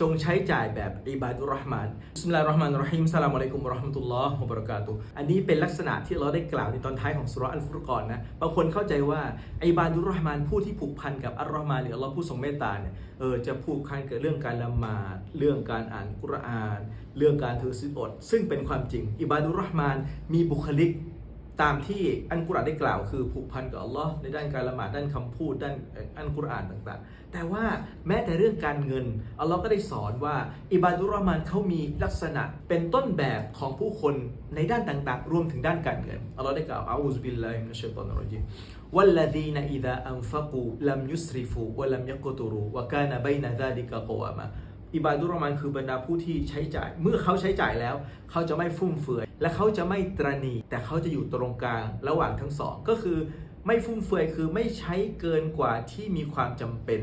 จงใช้จ่ายแบบอิบาดุรห์มานบิสมิลลาฮิราะห์มานิรเราะฮีมสลามุอะลัยกุมราะห์มะตุลลอฮ์วะบะรากาตุอันนี้เป็นลักษณะที่เราได้กล่าวในตอนท้ายของสุราอัลฟุรกอนนะ บางคนเข้าใจว่าอิบาดุรห์มานผู้ที่ผูกพันกับอัลเราะห์มานหรืออัลลอฮ์ผู้ทรงเมตตาเนี่ย เออจะผูกพันกับเรื่องการละหมาด เรื่องการอ่านกุรอาน เรื่องการถือศีลอด ซึ่งเป็นความจริง อิบาดุรห์มานมีบุคลิก ตามที่อันกุรอานได้กล่าวคือผูกพันกับอัลลอฮ์ในด้านการละหมาดด้านคำพูดด้านอันกุรอานต่างๆ แต่ว่าแม้แต่เรื่องการเงินอัลลอฮ์ก็ได้สอนว่าอิบาดุรห์มานเขามีลักษณะเป็นต้นแบบของผู้คนในด้านต่างๆ รวมถึงด้านการเงินอัลลอฮ์ได้กล่าวอาอูซบิลลาฮิมินัชชัยฏอนรรจิวัลลดีนอิดะอันฟักูลัมยุสริฟูวะลัมยักตุรูวะกานะบัยนะซาลิกะกวามะ ห์มานคือบรรดาผู้ที่ใช้จ่าย เมื่อเขาใช้จ่ายแล้ว เขาจะไม่ฟุ่มเฟือย และเขาจะไม่ตรณี แต่เขาจะอยู่ตรงกลางระหว่างทั้งสอง ก็คือไม่ฟุ่มเฟือยคือไม่ใช้เกินกว่าที่มีความจำเป็น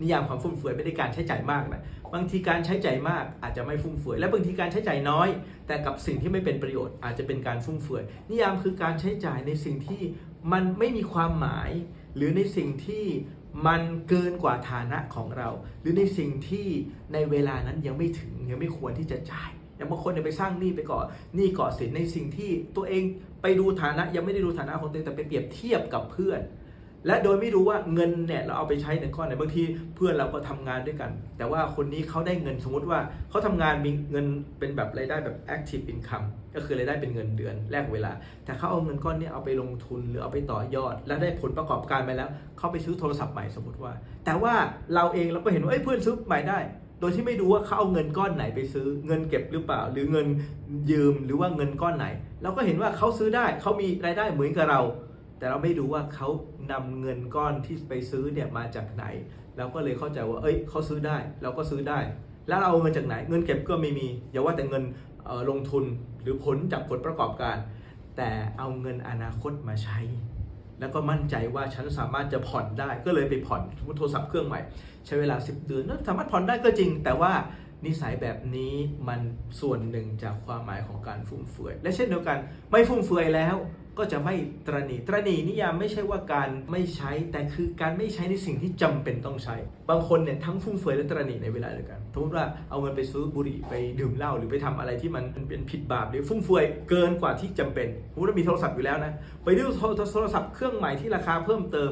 นิยามความฟุ่มเฟือยไม่ได้การใช้จ่ายมากนะบางทีการใช้จ่ายมากอาจจะไม่ฟุ่มเฟือยและบางทีการใช้จ่ายน้อย แต่กับสิ่งที่ไม่เป็นประโยชน์อาจจะเป็นการฟุ่มเฟือยนิยามคือการใช้จ่ายในสิ่งที่มันไม่มีความหมาย หรือในสิ่งที่ มันเกินกว่าฐานะของเรา หรือในสิ่งที่ในเวลานั้นยังไม่ถึงยังไม่ควรที่จะจ่ายอย่างบางคนเนี่ยไปสร้างหนี้ไปก่อนหนี้ก่อสินในสิ่งที่ตัวเองไปดูฐานะยังไม่ได้ดูฐานะของตัวเองแต่ไปเปรียบเทียบกับเพื่อน และโดยไม่รู้ว่าเงินเนี่ยเราเอาไปใช้ในก้อนไหนบางทีเพื่อนเราก็ทำงานด้วยกัน แต่ว่าคนนี้เขาได้เงินสมมติว่าเขาทำงานมีเงินเป็นแบบรายได้แบบ active income ก็คือรายได้เป็นเงินเดือนแลกเวลา แต่เขาเอาเงินก้อนนี้เอาไปลงทุนหรือเอาไปต่อยอด แล้วได้ผลประกอบการไปแล้วเขาไปซื้อโทรศัพท์ใหม่สมมติว่า แต่ว่าเราเองเราก็เห็นว่าเอ้ยเพื่อนซื้อใหม่ได้โดยที่ไม่รู้ว่าเขาเอาเงินก้อนไหนไปซื้อเงินเก็บหรือเปล่า หรือเงินยืมหรือว่าเงินก้อนไหน เราก็เห็นว่าเขาซื้อได้เขามีรายได้เหมือนกับเรา แต่เราไม่รู้ว่าเขานำเงินก้อนที่ไปซื้อเนี่ยมาจากไหนเราก็เลยเข้าใจว่า เอ้ยเขาซื้อได้ เราก็ซื้อได้ แล้วเราเอาเงินจากไหน เงินเก็บก็ไม่มี อย่าว่าแต่เงินลงทุนหรือผลจากผลประกอบการ แต่เอาเงินอนาคตมาใช้ แล้วก็มั่นใจว่าฉันสามารถจะผ่อนได้ ก็เลยไปผ่อนมมุติโทรศัพท์เครื่องใหม่ ใช้เวลา 10 เดือนนั้นสามารถผ่อนได้ก็จริง แต่ว่านิสัยแบบนี้มันส่วนหนึ่งจากความหมายของการฟุ่มเฟือย และเช่นเดียวกันไม่ฟุ่มเฟือยแล้ว ก็จะไม่ตรณีตรณีนิยามไม่ใช่ว่าการไม่ใช้แต่คือการไม่ใช้ในสิ่งที่จำเป็นต้องใช้ บางคนเนี่ยทั้งฟุ่มเฟือยและตรณีในเวลาเดียวกันสมมติว่าเอาเงินไปซื้อบุหรี่ไปดื่มเหล้าหรือไปทำอะไรที่มันเป็นผิดบาปหรือฟุ่มเฟือยเกินกว่าที่จำเป็นสมมติว่ามีโทรศัพท์อยู่แล้วนะไปดูโทรศัพท์เครื่องใหม่ที่ราคาเพิ่มเติม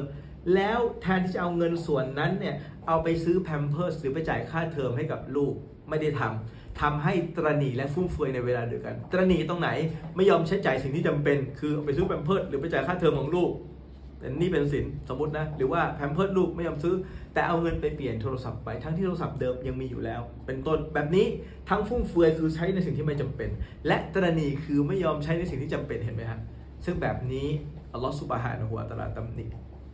แล้วแทนที่จะเอาเงินส่วนนั้นเนี่ยเอาไปซื้อแพมเพิร์สหรือไปจ่ายค่าเทอมให้กับลูกไม่ได้ทำทำให้ตรณีและฟุ่มเฟือยในเวลาเดียวกัน ตรณีตรงไหนไม่ยอมใช้จ่ายสิ่งที่จำเป็น คือเอาไปซื้อแพมเพิร์สหรือไปจ่ายค่าเทอมของลูกแต่นี่เป็นสินสมมตินะ หรือว่าแพมเพิร์สลูกไม่ยอมซื้อ แต่เอาเงินไปเปลี่ยนโทรศัพท์ไปทั้งที่โทรศัพท์เดิมยังมีอยู่แล้ว เป็นต้นแบบนี้ทั้งฟุ่มเฟือยคือใช้ในสิ่งที่ไม่จำเป็น และตรณีคือไม่ยอมใช้ในสิ่งที่จำเป็นเห็นไหมฮะซึ่งแบบนี้อัลลอฮฺสุบฮานะฮูวตะอาลาตำหนิ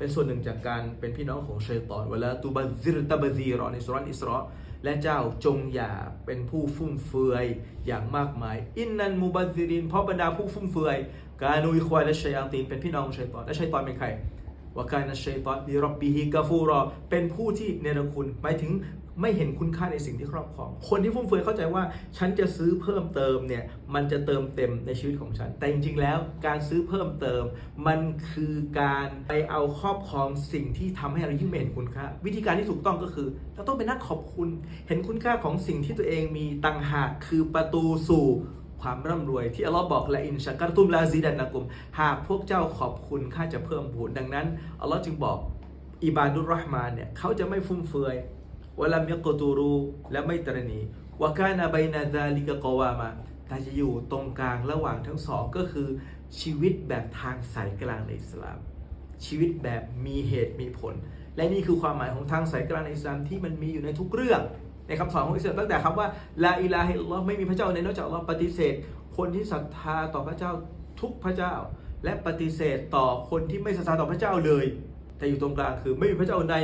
เป็นส่วนหนึ่งจากการเป็นพี่น้องของชัยตอนเวลาตูบาซิรตบาซีรอในสุรันอิสราและเจ้าจงอย่าเป็นผู้ฟุ่มเฟือยอย่างมากมาย อินนันมูบาซิรินเพราะบรรดาผู้ฟุ่มเฟือย การนุยควายและชัยอาตีนเป็นพี่น้องของชัยตอนและชัยตอนเป็นใครว่าการนัชัยตอนดีรับบีฮิกาฟูรอเป็นผู้ที่เนรคุณหมายถึง ไม่เห็นคุณค่าในสิ่งที่ครอบครอง คนที่ฟุ่มเฟือยเข้าใจว่าฉันจะซื้อเพิ่มเติมเนี่ยมันจะเติมเต็มในชีวิตของฉัน แต่จริงๆแล้วการซื้อเพิ่มเติม มันคือการไปเอาครอบครองสิ่งที่ทำให้เรายิ่งไม่เห็นคุณค่า วิธีการที่ถูกต้องก็คือ เราต้องเป็นนักขอบคุณ เห็นคุณค่าของสิ่งที่ตัวเองมีต่างหากคือประตูสู่ความร่ำรวยที่อัลลอฮ์บอกและอินชักรตุมลาซีดันนะกุม หากพวกเจ้าขอบคุณข้าจะเพิ่มพูนดังนั้นอัลลอฮ์จึงบอกอิบาดุรเราะห์มานเนี่ยเขาจะไม่ฟุ่มเฟือย วะลัมยกตูรูและไม่ตรณีวะกานาไบนาซาลิกะกวามาแต่จะอยู่ตรงกลางระหว่างทั้งสองก็คือชีวิตแบบทางสายกลางในอิสลาม ชีวิตแบบมีเหตุมีผล และนี่คือความหมายของทางสายกลางในอิสลามที่มันมีอยู่ในทุกเรื่อง ในคำสอนของอิสลามตั้งแต่คำว่าลาอิลาฮิลลอฮ์ไม่มีพระเจ้าในนอกจากอัลอปฏิเสธ คนที่ศรัทธาต่อพระเจ้าทุกพระเจ้า และปฏิเสธต่อคนที่ไม่ศรัทธาต่อพระเจ้าเลย แต่อยู่ตรงกลางคือไม่มีพระเจ้าใน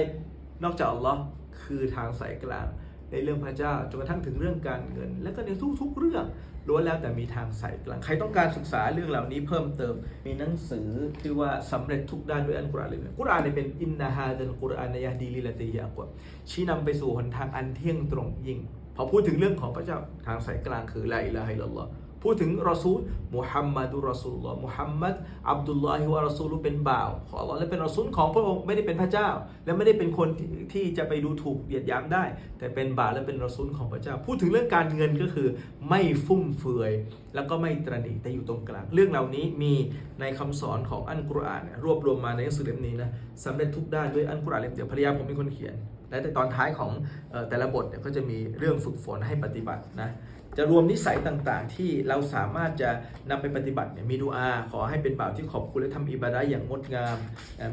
นอกจากอัลลอฮ์ คือทางสายกลางในเรื่องพระเจ้าจนกระทั่งถึงเรื่องการเงิน และก็ในทุกๆเรื่องล้วนแล้วแต่มีทางสายกลางใครต้องการศึกษาเรื่องเหล่านี้เพิ่มเติม มีหนังสือที่ว่าสำเร็จทุกด้านด้วยอัลกุรอานเลยกุรอานเนี่ยเป็นอินนาฮาดัลกุรอานยะดีลิลติยากวาชี้นำไปสู่หนทางอันเที่ยงตรงยิ่งพอพูดถึงเรื่องของพระเจ้าทางสายกลางคือลาอิลาฮิลลอฮ์ พูดถึงรอซูลมุฮัมมัดุรอซูลลอมุฮัมมัดอับดุลลอฮิวะรอซูลุเป็นบ่าวของอัลลอฮ์และเป็นรอซูลของพระองค์ไม่ได้เป็นพระเจ้า และไม่ได้เป็นคนที่ที่จะไปดูถูกเหยียดหยามได้ แต่เป็นบ่าวและเป็นรอซูลของพระเจ้า พูดถึงเรื่องการเงินก็คือ ไม่ฟุ่มเฟือย แล้วก็ไม่ตระหนี่แต่อยู่ตรงกลาง เรื่องเหล่านี้มีในคำสอนของอันกุรอานรวบรวมมาในหนังสือเล่มนี้นะสำเร็จทุกด้านด้วยอันกุรอานเล่มเดียวภรรยาผมเป็นคนเขียนและในตอนท้ายของแต่ละบทเนี่ยก็จะมีเรื่องฝึกฝนให้ปฏิบัตินะ จะรวมนิสัยต่างๆ ที่เราสามารถจะนำไปปฏิบัติเนี่ยมีดูอา ขอให้เป็นบ่าวที่ขอบคุณและทำอิบาดะอย่างงดงาม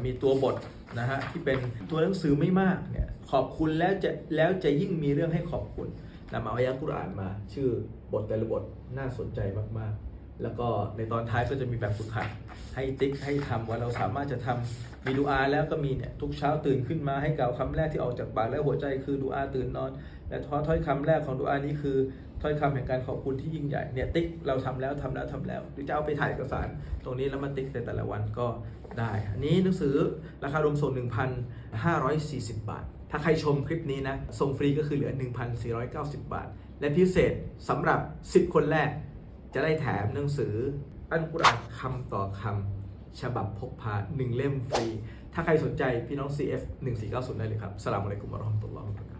มีตัวบทนะฮะที่เป็นตัวหนังสือไม่มากเนี่ยขอบคุณแล้วจะแล้วจะยิ่งมีเรื่องให้ขอบคุณนำเอาอายะกุรอานมา ชื่อบทแต่ละบทน่าสนใจมากๆ แล้วก็ในตอนท้ายก็จะมีแบบฝึกหัดให้ติ๊กให้ทำว่าเราสามารถจะทำมีดูอาแล้วก็มีเนี่ยทุกเช้าตื่นขึ้นมาให้กล่าวคำแรกที่ออกจากปากและหัวใจคือดูอาตื่นนอน และท้อถ้อยคำแรกของดูอานี้คือถ้อยคำแห่งการขอบคุณที่ยิ่งใหญ่เนี่ยติ๊กเราทำแล้วทำแล้วทำแล้ว หรือจะเอาไปถ่ายเอกสาร ตรงนี้แล้วมาติ๊กในแต่ละวันก็ได้ อันนี้หนังสือราคารวมส่ง1,540 บาท ถ้าใครชมคลิปนี้นะส่งฟรีก็คือเหลือ 1,490 บาท และพิเศษสำหรับ 10 คนแรก จะได้แถมหนังสืออันกุรอานคำต่อคำฉบับพกพาหนึ่งเล่มฟรี ถ้าใครสนใจพี่น้อง CF 1490 ได้เลยครับสลามอะลัยกุมวะราะห์มะตุลลอฮ์